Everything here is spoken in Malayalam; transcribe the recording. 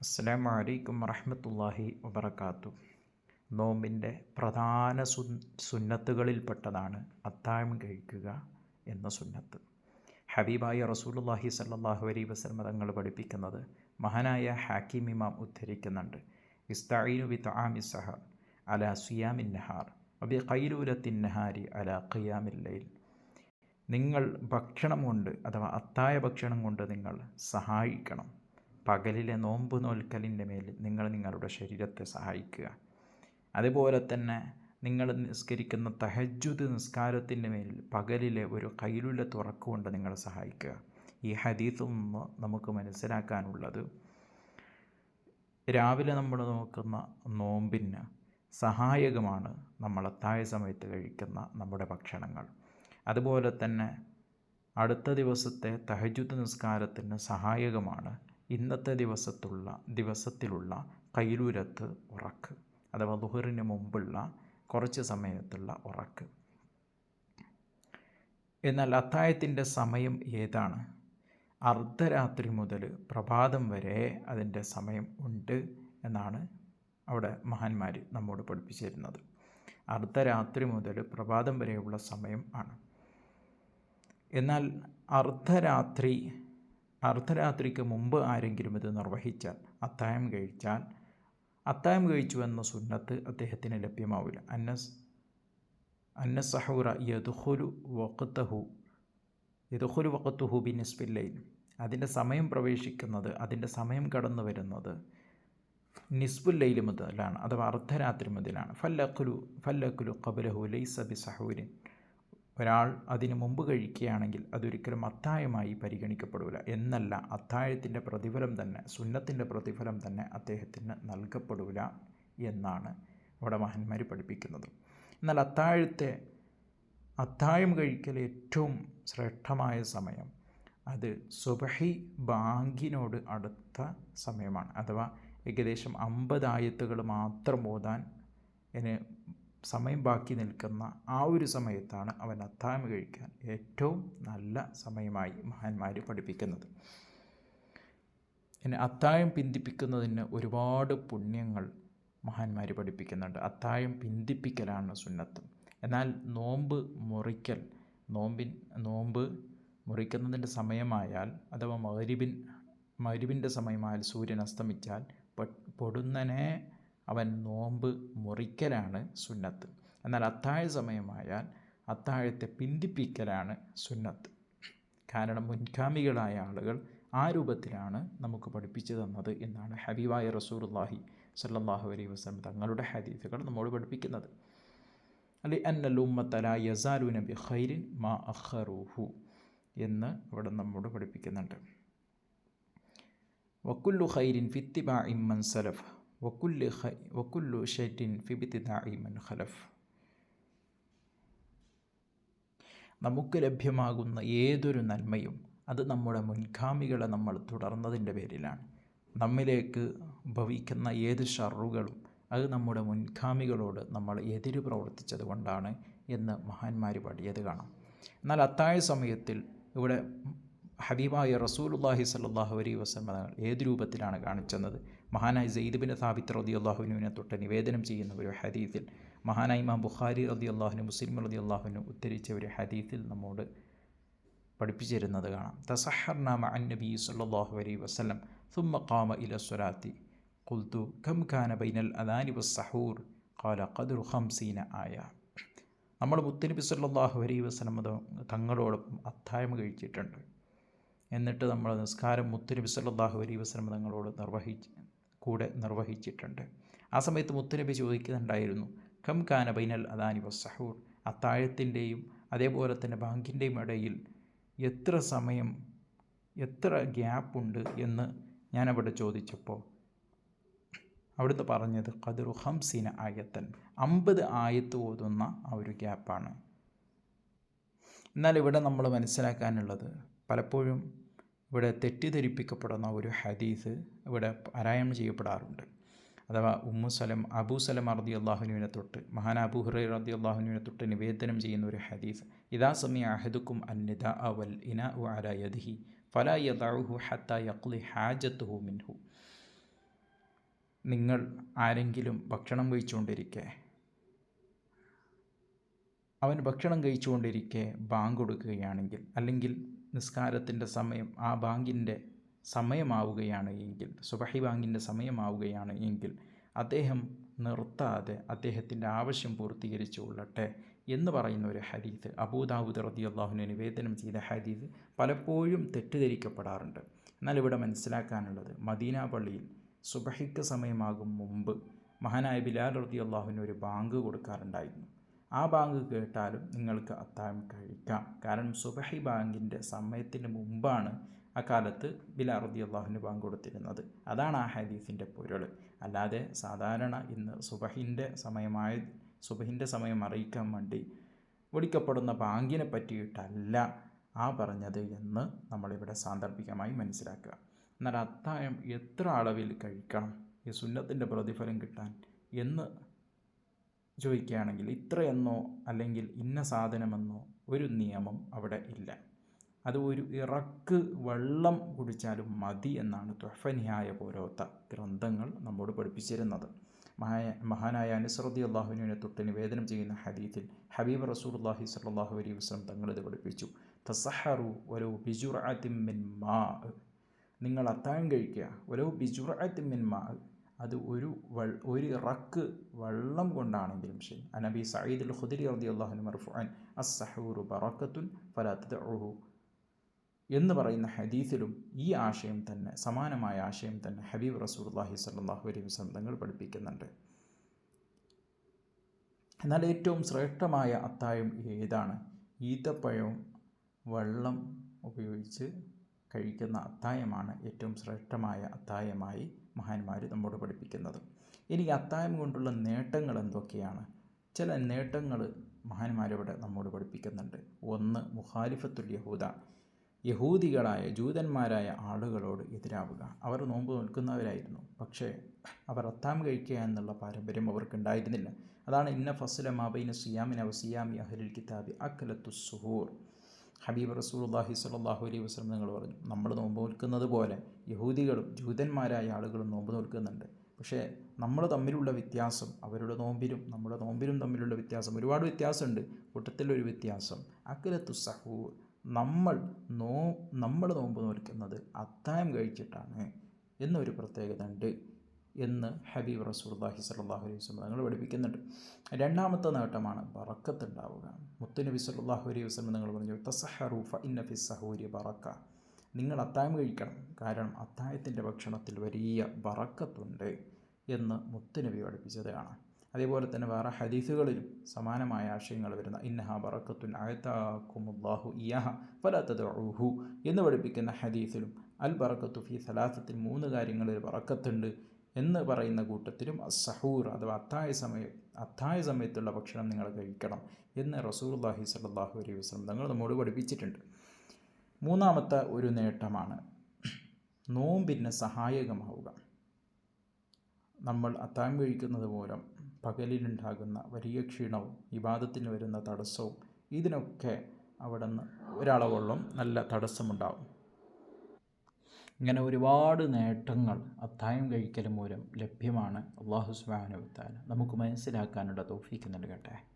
അസ്സലാമു അലൈക്കും വറഹമത്തല്ലാഹി വബർക്കാത്തു നോമ്പിന്റെ പ്രധാന സു സുന്നത്തുകളിൽപ്പെട്ടതാണ് അത്തായം കഴിക്കുക എന്ന സുന്നത്ത്. ഹബീബായ റസൂലുള്ളാഹി സല്ലാഹു അലൈഹി വസ്ലമ തങ്ങൾ പഠിപ്പിക്കുന്നത് മഹാനായ ഹാക്കിം ഇമാം ഉദ്ധരിക്കുന്നുണ്ട്. ഇസ്തായിനു വി താമി സഹർ അല സിയാമിൻ നഹാർ അബി ഖൈലൂലത്തിൻ നഹാരി അല ഖിയാമിൽ ലൈൽ. നിങ്ങൾ ഭക്ഷണം കൊണ്ട് അഥവാ അത്തായ ഭക്ഷണം കൊണ്ട് നിങ്ങൾ സഹായിക്കണം. പകലിലെ നോമ്പ് നോൽക്കലിന്റെ മേൽ നിങ്ങൾ നിങ്ങളുടെ ശരീരത്തെ സഹായിക്കുക. അതുപോലെ തന്നെ നിങ്ങൾ നിസ്കരിക്കുന്ന തഹജുദ് നിസ്കാരത്തിന്റെ മേൽ പകലിലെ ഒരു കയ്യിലുള്ള തുറക്കുകൊണ്ട് നിങ്ങൾ സഹായിക്കുക. ഈ ഹദീത്തിൽ നിന്ന് നമുക്ക് മനസ്സിലാക്കാനുള്ളത് രാവിലെ നമ്മൾ നോക്കുന്ന നോമ്പിന് സഹായകമാണ് നമ്മൾ അത്തായ സമയത്ത് കഴിക്കുന്ന നമ്മുടെ ഭക്ഷണങ്ങൾ. അതുപോലെ തന്നെ അടുത്ത ദിവസത്തെ തഹജുദ് നിസ്കാരത്തിന് സഹായകമാണ് ഇന്നത്തെ ദിവസത്തുള്ള ദിവസത്തിലുള്ള കൈലൂരത്ത് ഉറക്ക് അഥവാ ദുഹറിന് മുമ്പുള്ള കുറച്ച് സമയത്തുള്ള ഉറക്ക്. എന്നാൽ അത്തായത്തിന്റെ സമയം ഏതാണ്? അർദ്ധരാത്രി മുതൽ പ്രഭാതം വരെ അതിന്റെ സമയം ഉണ്ട് എന്നാണ് അവിടെ മഹാന്മാർ നമ്മോട് പഠിപ്പിച്ചിരുന്നത്. അർദ്ധരാത്രി മുതൽ പ്രഭാതം വരെയുള്ള സമയം ആണ്. എന്നാൽ അർദ്ധരാത്രി അർദ്ധരാത്രിക്ക് മുമ്പ് ആരെങ്കിലും ഇത് നിർവഹിച്ചാൽ അത്തായം കഴിച്ചാൽ അത്തായം കഴിച്ചു എന്ന സുന്നത്ത് അദ്ദേഹത്തിന് ലഭ്യമാവില്ല. അന്നസ് അന്ന സഹൂറ യദുഹുലു വഖത്തഹു യദുഹുലു വഖത്തുഹു ബി നിസ്ബില്ലൈൻ അതിന്റെ സമയം പ്രവേശിക്കുന്നത് അതിന്റെ സമയം കടന്നു വരുന്നത് നിസ്ബുല്ലൈൽ മുതലാണ് അഥവാ അർദ്ധരാത്രി മുതലാണ്. ഫല്ലക്കുലു ഫല്ലക്കുലു കബലഹു ലൈസ ബി സഹൂരിൻ ഒരാൾ അതിന് മുമ്പ് കഴിക്കുകയാണെങ്കിൽ അതൊരിക്കലും അത്തായമായി പരിഗണിക്കപ്പെടില്ല എന്നല്ല അത്തായത്തിന്റെ പ്രതിഫലം തന്നെ സുന്നത്തിന്റെ പ്രതിഫലം തന്നെ അദ്ദേഹത്തിന് നൽകപ്പെടില്ല എന്നാണ് ഇവിടെ മഹന്മാർ പഠിപ്പിക്കുന്നത്. എന്നാൽ അത്താഴത്തെ അത്തായം കഴിക്കൽ ഏറ്റവും ശ്രേഷ്ഠമായ സമയം അത് സുബഹി ബാങ്കിനോട് അടുത്ത സമയമാണ്. അഥവാ ഏകദേശം അമ്പതായത്തുകൾ മാത്രം ഓതാൻ സമയം ബാക്കി നിൽക്കുന്ന ആ ഒരു സമയത്താണ് അവൻ അത്താഴം കഴിക്കാൻ ഏറ്റവും നല്ല സമയമായി മഹാന്മാർ പഠിപ്പിക്കുന്നത്. പിന്നെ അത്താഴം പിന്തിപ്പിക്കുന്നതിന് ഒരുപാട് പുണ്യങ്ങൾ മഹാന്മാർ പഠിപ്പിക്കുന്നുണ്ട്. അത്താഴം പിന്തിപ്പിക്കലാണ് സുന്നത്ത്. എന്നാൽ നോമ്പ് മുറിക്കൽ നോമ്പിൻ നോമ്പ് മുറിക്കുന്നതിന്റെ സമയമായാൽ അഥവാ മകരിബിൻ മകരിബിന്റെ സമയമായാൽ സൂര്യൻ അസ്തമിച്ചാൽ പൊടുന്നനെ അവൻ നോമ്പ് മുറിക്കലാണ് സുന്നത്ത്. എന്നാൽ അത്താഴ സമയമായാൽ അത്താഴത്തെ പിന്തിപ്പിക്കലാണ് സുന്നത്ത്. കാരണം മുൻഗാമികളായ ആളുകൾ ആ രൂപത്തിലാണ് നമുക്ക് പഠിപ്പിച്ചു തന്നത് എന്നാണ് ഹബീബായ റസൂർല്ലാഹി സല്ലാഹു അലൈഹി വസ്ലം തങ്ങളുടെ ഹദീസുകൾ നമ്മോട് പഠിപ്പിക്കുന്നത്. അല്ലെ? അന്നലുമ്മത്തല യസാലു നബി ഖൈരിൻ മാ അഖറൂഹു എന്ന് ഇവിടെ നമ്മോട് പഠിപ്പിക്കുന്നുണ്ട്. വക്കുല്ലു ഖൈരിൻ ഫിത്തിബ ഇമ്മൻ സലഫ്. വക്കുല്ല് ഷൈറ്റിൻ ഫിബിത്തി ദായിമൻ ഖലഫ്. നമുക്ക് ലഭ്യമാകുന്ന ഏതൊരു നന്മയും അത് നമ്മുടെ മുൻഗാമികളെ നമ്മൾ തുടർന്നതിന്റെ പേരിലാണ്. നമ്മിലേക്ക് ഭവിക്കുന്ന ഏത് ഷറുകളും അത് നമ്മുടെ മുൻഗാമികളോട് നമ്മൾ എതിര് പ്രവർത്തിച്ചത് കൊണ്ടാണ് എന്ന് മഹാന്മാർ പാടിയത് കാണാം. എന്നാൽ അത്താഴ സമയത്തിൽ ഇവിടെ ഹബീബായ റസൂലുല്ലാഹി സല്ലാഹു അലൈ വസ്ലം ഏത് രൂപത്തിലാണ് കാണിച്ചത് മഹാനായി സെയ്ദ് സാബിത്ത് റതി അള്ളാഹുനുവിനെ തൊട്ട് നിവേദനം ചെയ്യുന്ന ഒരു ഹദീത്തിൽ മഹാനായി മാ ബുഖാരി റതി അള്ളാഹുനു മുസ്ലിം റതി അള്ളാഹുനു ഉദ്ധരിച്ച ഒരു ഹദീത്തിൽ നമ്മോട് പഠിപ്പിച്ചിരുന്നത് കാണാം. തസഹർനാമ അൻ നബി സല്ലാഹു അലൈ വസ്ലം സുമ്മ കാമ ഇല സ്വലാത്തി കുൽത്തു ഖം ഖാന ബൈനൽ അദാനി വസ്സഹൂർ കാല ഖദുർ ഖംസീന ആയ. നമ്മൾ മുത്തനബി സല്ലാഹു അലൈ വസ്ലം തങ്ങളോടൊപ്പം അത്തായം കഴിച്ചിട്ടുണ്ട്. എന്നിട്ട് നമ്മൾ നിസ്കാരം മുത്തുനബി സല്ലാഹു അലൈ വസ്ലം തങ്ങളോട് നിർവഹിച്ച് കൂടെ നിർവഹിച്ചിട്ടുണ്ട്. ആ സമയത്ത് മുത്തുനബി ചോദിക്കുന്നുണ്ടായിരുന്നു കം കാന ബൈനൽ അദാനി വസ്സഹൂർ അത്താഴത്തിന്റെയും അതേപോലെ തന്നെ ബാങ്കിന്റെയും ഇടയിൽ എത്ര സമയം എത്ര ഗ്യാപ്പുണ്ട് എന്ന് ഞാനവിടെ ചോദിച്ചപ്പോൾ അവിടുന്ന് പറഞ്ഞത് കതിറു ഹംസീന ആയത്തൻ. അമ്പത് ആയത്ത് ഓതുന്ന ആ ഒരു ഗ്യാപ്പാണ്. എന്നാൽ ഇവിടെ നമ്മൾ മനസ്സിലാക്കാനുള്ളത് പലപ്പോഴും ഇവിടെ തെറ്റിദ്ധരിപ്പിക്കപ്പെടുന്ന ഒരു ഹദീസ് ഇവിടെ പാരായണം ചെയ്യപ്പെടാറുണ്ട്. അഥവാ ഉമ്മു സലം അബൂ സലം അറദി അള്ളാഹുനുവിനെ തൊട്ട് മഹാൻ അബൂ ഹുറൈ റദി അള്ളാഹുനുവിനെ തൊട്ട് നിവേദനം ചെയ്യുന്ന ഒരു ഹദീസ് ഇതാ സമി അഹദുക്കും അന്നിദ അവൽ ഇന ഉ അല യദിഹി ഫല യദാഹു ഹത്ത യഖ്ലി ഹാജത്തുഹു മിൻഹു. നിങ്ങൾ ആരെങ്കിലും ഭക്ഷണം കഴിച്ചുകൊണ്ടിരിക്കെ അവൻ ഭക്ഷണം കഴിച്ചുകൊണ്ടിരിക്കെ ബാങ്ക് കൊടുക്കുകയാണെങ്കിൽ അല്ലെങ്കിൽ നിസ്കാരത്തിന്റെ സമയം ആ ബാങ്കിന്റെ സമയമാവുകയാണ് എങ്കിൽ സുബഹി ബാങ്കിന്റെ സമയമാവുകയാണ് എങ്കിൽ അദ്ദേഹം നിർത്താതെ അദ്ദേഹത്തിന്റെ ആവശ്യം പൂർത്തീകരിച്ചു കൊള്ളട്ടെ എന്ന് പറയുന്ന ഒരു ഹരീത് അബൂദാബുദ് റതി അള്ളാഹുവിനെ നിവേദനം ചെയ്ത ഹരീത് പലപ്പോഴും തെറ്റിദ്ധരിക്കപ്പെടാറുണ്ട്. എന്നാൽ ഇവിടെ മനസ്സിലാക്കാനുള്ളത് മദീന പള്ളിയിൽ സുബഹിക്ക് സമയമാകും മുമ്പ് മഹാനായ ബിലാൽ റതി അള്ളാഹുവിന് ഒരു ബാങ്ക് കൊടുക്കാറുണ്ടായിരുന്നു. ആ ബാങ്ക് കേട്ടാലും നിങ്ങൾക്ക് അത്താഴം കഴിക്കാം. കാരണം സുബഹി ബാങ്കിന്റെ സമയത്തിന് മുമ്പാണ് അക്കാലത്ത് ബിലാൽ റതി അള്ളാഹുവിന് ബാങ്ക് കൊടുത്തിരുന്നത്. അതാണ് ആ ഹദീസിന്റെ പൊരുൾ. അല്ലാതെ സാധാരണ ഇന്ന് സുബഹിന്റെ സമയമായ സുബഹിന്റെ സമയം അറിയിക്കാൻ വേണ്ടി വിളിക്കപ്പെടുന്ന ബാങ്കിനെ പറ്റിയിട്ടല്ല ആ പറഞ്ഞത് എന്ന് നമ്മളിവിടെ സാന്ദർഭികമായി മനസ്സിലാക്കുക. എന്നാൽ അത്താഴം എത്ര അളവിൽ കഴിക്കണം? ഈ സുന്നത്തിന്റെ പ്രതിഫലം കിട്ടാൻ എന്ന് ചോദിക്കുകയാണെങ്കിൽ ഇത്രയെന്നോ അല്ലെങ്കിൽ ഇന്ന സാധനമെന്നോ ഒരു നിയമം അവിടെ ഇല്ല. അത് ഒരു ഇറക്ക് വെള്ളം കുടിച്ചാലും മതി എന്നാണ് തൊഫന്യായ പോലോത്ത ഗ്രന്ഥങ്ങൾ നമ്മോട് പഠിപ്പിച്ചിരുന്നത്. മഹായ മഹാനായ അനുസൃതി അള്ളാഹുവിനെ തൊട്ട് നിവേദനം ചെയ്യുന്ന ഹദീത്തിൽ ഹബീബ് റസൂർ അള്ളാഹി സല്ലാഹു അലൈഹി വസ്ലം തങ്ങളിത് പഠിപ്പിച്ചു. തസഹറു ഒരു ബിജുറാത്തിമിൻ മാ നിങ്ങൾ അത്താഴം കഴിക്കുക. ഒരു ബിജുറാത്തിമിൻ മാ അത് ഒരു ഒരു റക്ക് വെള്ളം കൊണ്ടാണെങ്കിലും ശരി. അനബി സയ്യിദ് അൽ ഖുദരി റതി അള്ളാഹു മർഫുഅൻ അസ്സഹൂറു ബറക്കത്തുൻ ഫലാത്ത് എന്ന് പറയുന്ന ഹദീസിലും ഈ ആശയം തന്നെ സമാനമായ ആശയം തന്നെ ഹബീബ് റസൂർല്ലാഹി സല്ലാഹു അലൈഹി വസ്ലം തങ്ങൾ പഠിപ്പിക്കുന്നുണ്ട്. എന്നാൽ ഏറ്റവും ശ്രേഷ്ഠമായ അത്തായം ഏതാണ്? ഈത്തപ്പഴവും വെള്ളം ഉപയോഗിച്ച് കഴിക്കുന്ന അത്തായമാണ് ഏറ്റവും ശ്രേഷ്ഠമായ അത്തായമായി മഹാന്മാർ നമ്മോട് പഠിപ്പിക്കുന്നത്. ഇനി അത്തായം കൊണ്ടുള്ള നേട്ടങ്ങൾ എന്തൊക്കെയാണ്? ചില നേട്ടങ്ങൾ മഹാന്മാരിവിടെ നമ്മോട് പഠിപ്പിക്കുന്നുണ്ട്. ഒന്ന് മുഖാലിഫത്തുൽ യഹൂദ. യഹൂദികളായ ജൂതന്മാരായ ആളുകളോട് എതിരാവുക. അവർ നോമ്പ് നിൽക്കുന്നവരായിരുന്നു. പക്ഷേ അവർ അത്താം കഴിക്കുക എന്നുള്ള പാരമ്പര്യം അവർക്കുണ്ടായിരുന്നില്ല. അതാണ് ഇന്ന ഫസലമാബൈന സിയാമിൻ സിയാമി അഹലിൽ കിതാബി അഖലത്തു സുഹൂർ. ഹബീബ് റസൂൽല്ലാഹി സ്വല്ലല്ലാഹു അലൈഹി വസ്ലം നിങ്ങൾ പറഞ്ഞു. നമ്മൾ നോമ്പ് നിൽക്കുന്നത് പോലെ യഹൂദികളും ജൂതന്മാരായ ആളുകളും നോമ്പ് നിൽക്കുന്നുണ്ട്. പക്ഷേ നമ്മൾ തമ്മിലുള്ള വ്യത്യാസം അവരുടെ നോമ്പിലും നമ്മുടെ നോമ്പിലും തമ്മിലുള്ള വ്യത്യാസം ഒരുപാട് വ്യത്യാസമുണ്ട്. കൂട്ടത്തിലൊരു വ്യത്യാസം അക്കലത്തു സഹൂർ നമ്മൾ നോ നമ്മൾ നോമ്പ് നോക്കുന്നത് അത്തായം കഴിച്ചിട്ടാണ് എന്നൊരു പ്രത്യേകത ഉണ്ട് എന്ന് ഹബീബ് റസൂർല്ലാഹി സല്ലാഹു അലൈഹി വസ്ലം നിങ്ങൾ പഠിപ്പിക്കുന്നുണ്ട്. രണ്ടാമത്തെ നേട്ടമാണ് ബറക്കത്തുണ്ടാവുക. മുത്തുനബി സല്ലാഹു അലൈഹി വസ്ലം നിങ്ങൾ പറഞ്ഞു തസഹറൂഫ ഇന്നഫി സഹൂരി ബറക്ക. നിങ്ങൾ അത്തായം കഴിക്കണം. കാരണം അത്തായത്തിന്റെ ഭക്ഷണത്തിൽ വലിയ ബറക്കത്തുണ്ട് എന്ന് മുത്തുനബി പഠിപ്പിച്ചത് കാണാം അതേപോലെ തന്നെ വേറെ ഹദീസുകളിലും സമാനമായ ആശയങ്ങൾ വരുന്ന ഇന്നഹ ബറക്കത്തുൻ അയത്താക്കുമുല്ലാഹു ഇയഹ ഊഹു എന്ന് പഠിപ്പിക്കുന്ന ഹദീസിലും അൽ ബറക്കത്തു ഫി സലാസത്തിൽ മൂന്ന് കാര്യങ്ങളിൽ ബറക്കത്തുണ്ട് എന്ന് പറയുന്ന കൂട്ടത്തിലും സഹൂർ അഥവാ അത്തായ സമയം അത്തായ സമയത്തുള്ള ഭക്ഷണം നിങ്ങൾ കഴിക്കണം എന്ന് റസൂർല്ലാഹി സല്ലാഹു അലൈഹി വസ്ലം തങ്ങൾ നമ്മോട് പഠിപ്പിച്ചിട്ടുണ്ട്. മൂന്നാമത്തെ ഒരു നേട്ടമാണ് നോമ്പിന് സഹായകമാവുക. നമ്മൾ അത്താഴം കഴിക്കുന്നത് മൂലം പകലിലുണ്ടാകുന്ന വലിയ ക്ഷീണവും വിവാദത്തിന് വരുന്ന തടസ്സവും ഇതിനൊക്കെ അവിടെ നിന്ന് ഒരളവോളം നല്ല തടസ്സമുണ്ടാവും. ഇങ്ങനെ ഒരുപാട് നേട്ടങ്ങൾ അത്തായം കഴിക്കൽ മൂലം ലഭ്യമാണ്. അള്ളാഹു സുബാനുത്താല നമുക്ക് മനസ്സിലാക്കാനുള്ള തോഫിക്ക് നൽകട്ടെ.